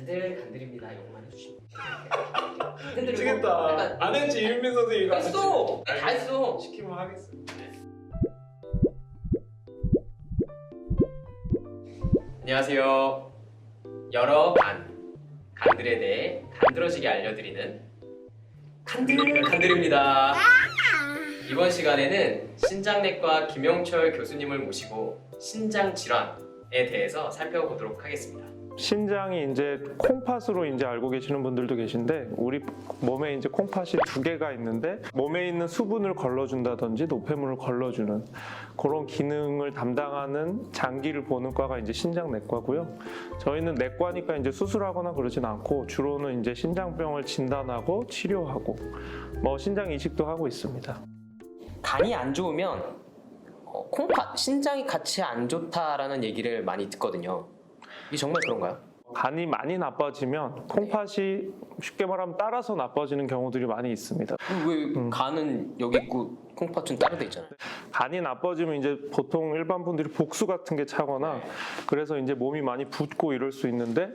간들 간들입니다. 이것만 해주시면. 간들이고 미치겠다. 약간 안 했지 이윤민 선생님 이거 안 했지? 했어. 다 했어. 시키면 하겠습니다. 안녕하세요. 여러 간 간들에 대해 간드러지게 알려드리는 간들 간들입니다. 이번 시간에는 신장내과 김영철 교수님을 모시고 신장 질환에 대해서 살펴보도록 하겠습니다. 신장이 이제 콩팥으로 이제 알고 계시는 분들도 계신데 우리 몸에 이제 콩팥이 두 개가 있는데 몸에 있는 수분을 걸러준다든지 노폐물을 걸러주는 그런 기능을 담당하는 장기를 보는 과가 이제 신장 내과고요. 저희는 내과니까 이제 수술하거나 그러진 않고 주로는 이제 신장병을 진단하고 치료하고 뭐 신장 이식도 하고 있습니다. 간이 안 좋으면 어, 콩팥 신장이 같이 안 좋다라는 얘기를 많이 듣거든요. 이게 정말 그런가요? 간이 많이 나빠지면 콩팥이 쉽게 말하면 따라서 나빠지는 경우들이 많이 있습니다. 왜 간은 여기 있고 콩팥은 따로 돼 있잖아요. 간이 나빠지면 이제 보통 일반 분들이 복수 같은 게 차거나 그래서 이제 몸이 많이 붓고 이럴 수 있는데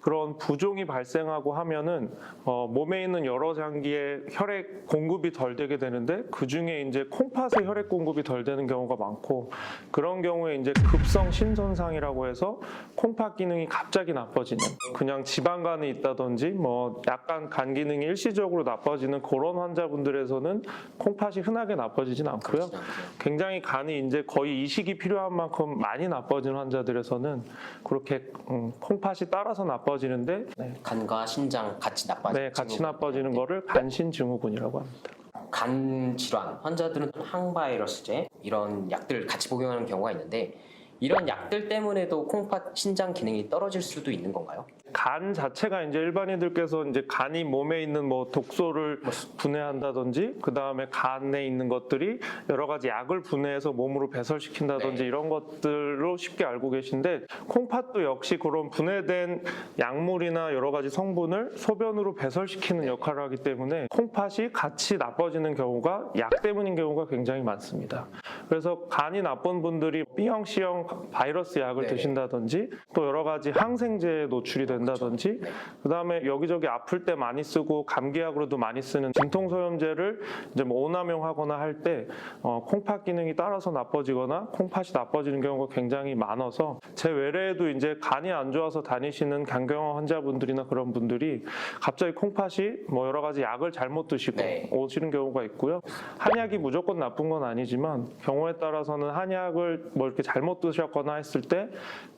그런 부종이 발생하고 하면은 어, 몸에 있는 여러 장기에 혈액 공급이 덜 되게 되는데 그 중에 이제 콩팥에 혈액 공급이 덜 되는 경우가 많고 그런 경우에 이제 급성 신선상이라고 해서 콩팥 기능이 갑자기 나빠지는 그냥 지방간이 있다든지 뭐 약간 간 기능이 일시적으로 나빠지는 그런 환자분들에서는 콩팥이 흔하게 나빠지진 않고요. 굉장히 간이 이제 거의 이식이 필요한 만큼 많이 나빠지는 환자들에서는 그렇게 음, 콩팥이 따라서 나빠지는데 네, 간과 신장 같이 나빠지는 네, 같이. 나빠지는 거를 간신 증후군이라고 합니다. 간 질환 환자들은 항바이러스제 이런 약들을 같이 복용하는 경우가 있는데 이런 약들 때문에도 콩팥 신장 기능이 떨어질 수도 있는 건가요? 간 자체가 이제 일반인들께서 이제 간이 몸에 있는 뭐 독소를 분해한다든지 그 다음에 간에 있는 것들이 여러 가지 약을 분해해서 몸으로 배설시킨다든지 네. 이런 것들로 쉽게 알고 계신데 콩팥도 역시 그런 분해된 약물이나 여러 가지 성분을 소변으로 배설시키는 역할을 하기 때문에 콩팥이 같이 나빠지는 경우가 약 때문인 경우가 굉장히 많습니다. 그래서 간이 나쁜 분들이 B형, C형 바이러스 약을 네. 드신다든지 또 여러 가지 항생제에 노출이 된다든지 네. 그다음에 여기저기 아플 때 많이 쓰고 감기약으로도 많이 쓰는 진통소염제를 이제 뭐 오남용하거나 할 때 어, 콩팥 기능이 따라서 나빠지거나 콩팥이 나빠지는 경우가 굉장히 많아서 제 외래에도 이제 간이 안 좋아서 다니시는 간경화 환자분들이나 그런 분들이 갑자기 콩팥이 뭐 여러 가지 약을 잘못 드시고 네. 오시는 경우가 있고요. 한약이 무조건 나쁜 건 아니지만 경우에 따라서는 한약을 뭐 이렇게 잘못 드셨거나 했을 때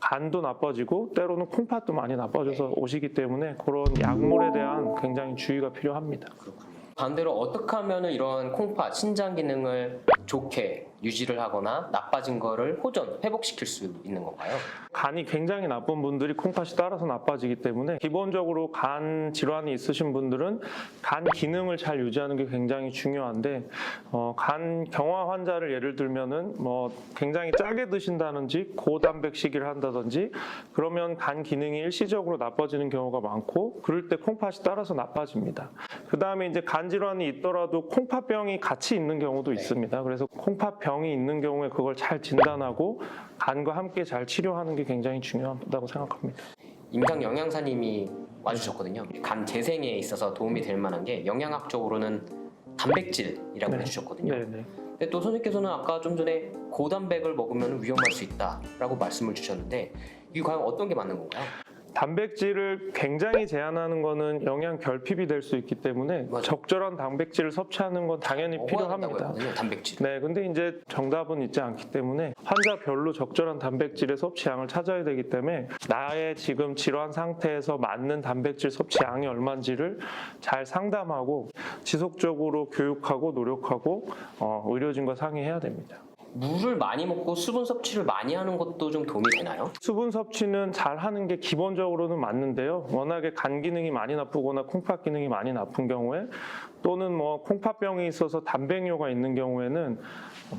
간도 나빠지고 때로는 콩팥도 많이 나빠져 서 네. 오시기 때문에 그런 약물에 대한 굉장히 주의가 필요합니다. 반대로 어떻게 하면 이런 콩팥 신장 기능을 좋게 유지를 하거나 나빠진 거를 호전 회복시킬 수 있는 건가요? 간이 굉장히 나쁜 분들이 콩팥이 따라서 나빠지기 때문에 기본적으로 간 질환이 있으신 분들은 간 기능을 잘 유지하는 게 굉장히 중요한데 어, 간 경화 환자를 예를 들면은 뭐 굉장히 짜게 드신다든지 고단백식을 한다든지 그러면 간 기능이 일시적으로 나빠지는 경우가 많고 그럴 때 콩팥이 따라서 나빠집니다. 그 다음에 이제 간 질환이 있더라도 콩팥병이 같이 있는 경우도 있습니다. 그래서 콩팥병이 있는 경우에 그걸 잘 진단하고 간과 함께 잘 치료하는 게 굉장히 중요하다고 생각합니다. 임상 영양사님이 와주셨거든요. 간 재생에 있어서 도움이 될 만한 게 영양학적으로는 단백질이라고 네. 해주셨거든요. 네네. 근데 또 선생님께서는 아까 좀 전에 고단백을 먹으면 위험할 수 있다라고 말씀을 주셨는데 이게 과연 어떤 게 맞는 건가요? 단백질을 굉장히 제한하는 거는 영양 결핍이 될 수 있기 때문에 맞아요. 적절한 단백질을 섭취하는 건 당연히 필요합니다. 단백질. 네, 근데 이제 정답은 있지 않기 때문에 환자별로 적절한 단백질의 섭취량을 찾아야 되기 때문에 나의 지금 질환 상태에서 맞는 단백질 섭취량이 얼마인지를 잘 상담하고 지속적으로 교육하고 노력하고 어, 의료진과 상의해야 됩니다. 물을 많이 먹고 수분 섭취를 많이 하는 것도 좀 도움이 되나요? 수분 섭취는 잘 하는 게 기본적으로는 맞는데요. 워낙에 간 기능이 많이 나쁘거나 콩팥 기능이 많이 나쁜 경우에 또는 뭐 콩팥병이 있어서 단백뇨가 있는 경우에는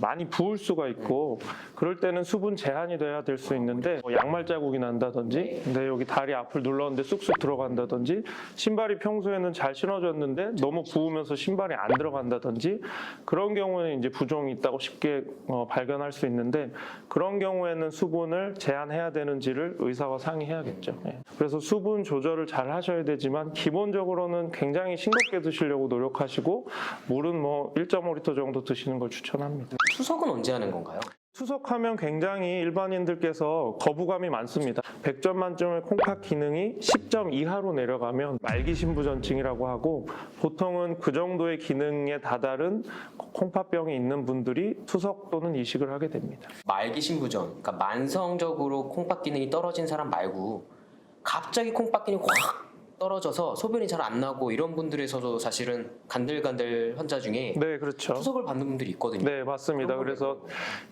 많이 부을 수가 있고 그럴 때는 수분 제한이 돼야 될 수 있는데 뭐 양말 자국이 난다든지 내 여기 다리 앞을 눌렀는데 쑥쑥 들어간다든지 신발이 평소에는 잘 신어졌는데 너무 부으면서 신발이 안 들어간다든지 그런 경우에는 이제 부종이 있다고 쉽게 어, 발견할 수 있는데 그런 경우에는 수분을 제한해야 되는지를 의사와 상의해야겠죠. 예. 그래서 수분 조절을 잘 하셔야 되지만 기본적으로는 굉장히 싱겁게 드시려고 노력하시고 물은 뭐 1.5리터 정도 드시는 걸 추천합니다. 투석은 언제 하는 건가요? 투석하면 굉장히 일반인들께서 거부감이 많습니다. 100점 만점의 콩팥 기능이 10점 이하로 내려가면 말기 신부전증이라고 하고 보통은 그 정도의 기능에 다다른 콩팥병이 있는 분들이 투석 또는 이식을 하게 됩니다. 말기 신부전, 그러니까 만성적으로 콩팥 기능이 떨어진 사람 말고 갑자기 콩팥 기능이 확 떨어져서 소변이 잘 안 나고 이런 분들에서도 사실은 간들간들 환자 중에 네, 그렇죠. 투석을 받는 분들이 있거든요. 네, 맞습니다. 그래서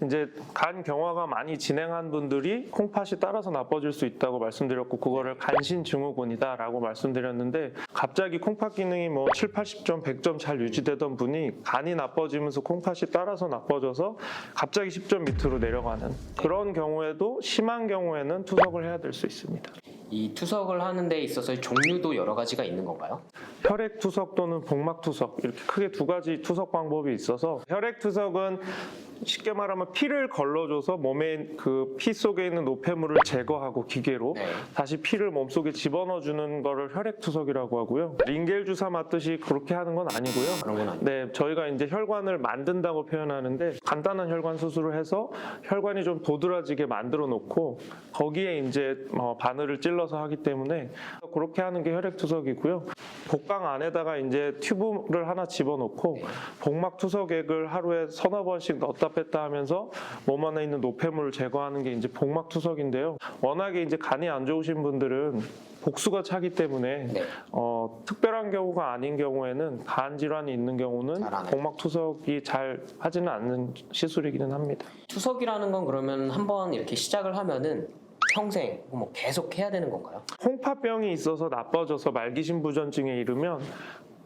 이제 간 경화가 많이 진행한 분들이 콩팥이 따라서 나빠질 수 있다고 말씀드렸고 그거를 간신 증후군이다라고 말씀드렸는데 갑자기 콩팥 기능이 뭐 7, 80점, 100점 잘 유지되던 분이 간이 나빠지면서 콩팥이 따라서 나빠져서 갑자기 10점 밑으로 내려가는 그런 경우에도 심한 경우에는 투석을 해야 될 수 있습니다. 이 투석을 하는 데 있어서 종류도 여러 가지가 있는 건가요? 혈액 투석 또는 복막 투석 이렇게 크게 두 가지 투석 방법이 있어서 혈액 투석은 쉽게 말하면 피를 걸러줘서 몸에 그 피 속에 있는 노폐물을 제거하고 기계로 네. 다시 피를 몸속에 집어넣어 주는 거를 혈액 투석이라고 하고요. 링겔 주사 맞듯이 그렇게 하는 건 아니고요. 그런 건 아니에요. 네, 저희가 이제 혈관을 만든다고 표현하는데 간단한 혈관 수술을 해서 혈관이 좀 도드라지게 만들어 놓고 거기에 이제 어, 바늘을 찔러서 하기 때문에 그렇게 하는 게 혈액 투석이고요. 복강 안에다가 이제 튜브를 하나 집어넣고 복막 투석액을 하루에 서너 번씩 넣었다 뺐다 하면서 몸 안에 있는 노폐물을 제거하는 게 이제 복막 투석인데요. 워낙에 이제 간이 안 좋으신 분들은 복수가 차기 때문에 네. 어, 특별한 경우가 아닌 경우에는 간 질환이 있는 경우는. 복막 투석이 잘 하지는 않는 시술이기는 합니다. 투석이라는 건 그러면 한번 이렇게 시작을 하면은 평생 뭐 계속 해야 되는 건가요? 홍파병이 있어서 나빠져서 말기신부전증에 이르면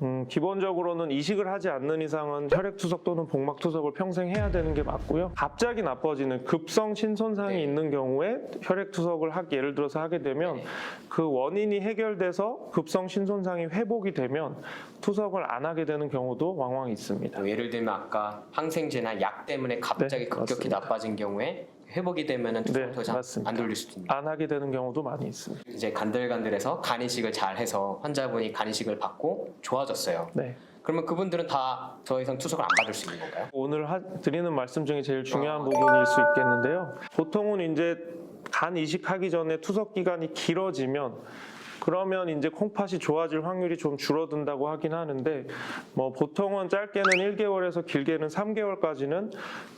음, 기본적으로는 이식을 하지 않는 이상은 혈액투석 또는 복막투석을 평생 해야 되는 게 맞고요. 갑자기 나빠지는 급성 신손상이 네. 있는 경우에 혈액투석을 하기 예를 들어서 하게 되면 네. 그 원인이 해결돼서 급성 신손상이 회복이 되면 투석을 안 하게 되는 경우도 왕왕 있습니다. 뭐 예를 들면 아까 항생제나 약 때문에 갑자기 네, 급격히 맞습니다. 나빠진 경우에 회복이 되면은 네, 더 이상 맞습니다. 안 돌릴 수도 있는 안 하게 되는 경우도 많이 있습니다. 이제 간들간들해서 간이식을 잘 해서 환자분이 간이식을 받고 좋아졌어요. 네. 그러면 그분들은 다 더 이상 투석을 안 받을 수 있는 건가요? 오늘 하- 드리는 말씀 중에 제일 중요한 아. 부분일 수 있겠는데요. 보통은 이제 간 이식하기 전에 투석 기간이 길어지면 그러면 이제 콩팥이 좋아질 확률이 좀 줄어든다고 하긴 하는데 뭐 보통은 짧게는 1개월에서 길게는 3개월까지는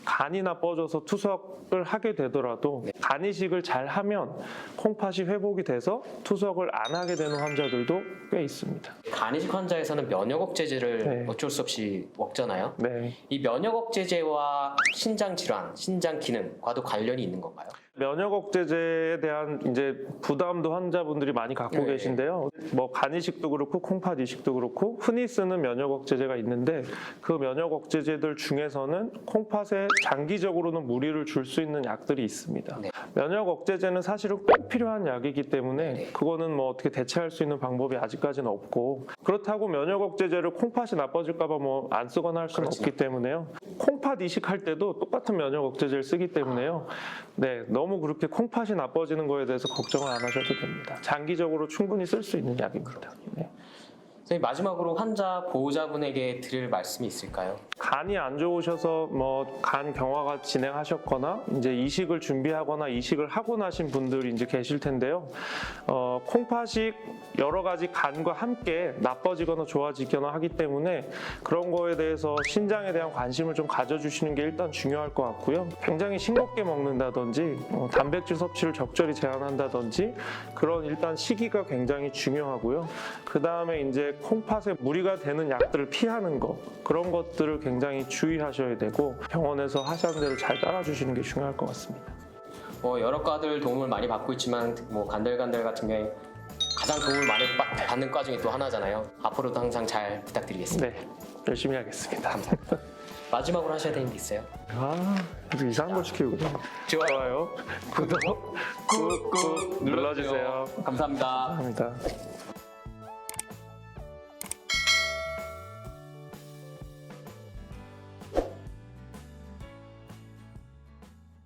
간이 나빠져서 투석을 하게 되더라도 네. 간 이식을 잘 하면 콩팥이 회복이 돼서 투석을 안 하게 되는 환자들도 꽤 있습니다. 간이식 환자에서는 면역 억제제를 네. 어쩔 수 없이 먹잖아요. 네. 이 면역 억제제와 신장 질환, 신장 기능과도 관련이 있는 건가요? 면역 억제제에 대한 이제 부담도 환자분들이 많이 갖고 네. 계신데요. 뭐 간이식도 그렇고 콩팥 이식도 그렇고 흔히 쓰는 면역 억제제가 있는데 그 면역 억제제들 중에서는 콩팥에 장기적으로는 무리를 줄 수 있는 약들이 있습니다. 네. 면역 억제제는 사실은 꼭 필요한 약이기 때문에 네. 그거는 뭐 어떻게 대체할 수 있는 방법이 아직까지는 없고 그렇다고 면역 억제제를 콩팥이 나빠질까봐 뭐 안 쓰거나 할 수는 그렇지. 없기 때문에요. 콩팥 이식할 때도 똑같은 면역 억제제를 쓰기 때문에요. 네, 너무 그렇게 콩팥이 나빠지는 거에 대해서 걱정을 안 하셔도 됩니다. 장기적으로 충분히 쓸 수 있는 약입니다. 네. 선생님 마지막으로 환자 보호자분에게 드릴 말씀이 있을까요? 간이 안 좋으셔서 뭐 간 경화가 진행하셨거나 이제 이식을 준비하거나 이식을 하고 나신 분들이 이제 계실 텐데요. 어, 콩팥이 여러 가지 간과 함께 나빠지거나 좋아지거나 하기 때문에 그런 거에 대해서 신장에 대한 관심을 좀 가져주시는 게 일단 중요할 것 같고요. 굉장히 싱겁게 먹는다든지 어, 단백질 섭취를 적절히 제한한다든지 그런 일단 시기가 굉장히 중요하고요. 그 다음에 이제 콩팥에 무리가 되는 약들을 피하는 것 그런 것들을 굉장히 주의하셔야 되고 병원에서 하시는 대로 잘 따라주시는 게 중요할 것 같습니다. 뭐 여러 과들 도움을 많이 받고 있지만 뭐 간들간들 같은 경우에 가장 도움을 많이 받- 받는 과 중에 또 하나잖아요. 앞으로도 항상 잘 부탁드리겠습니다. 네, 열심히 하겠습니다. 감사합니다. 마지막으로 하셔야 되는 게 있어요. 아, 이상한 걸 시키고 좋아요, 구독 꾹꾹 눌러주세요. 감사합니다. 감사합니다.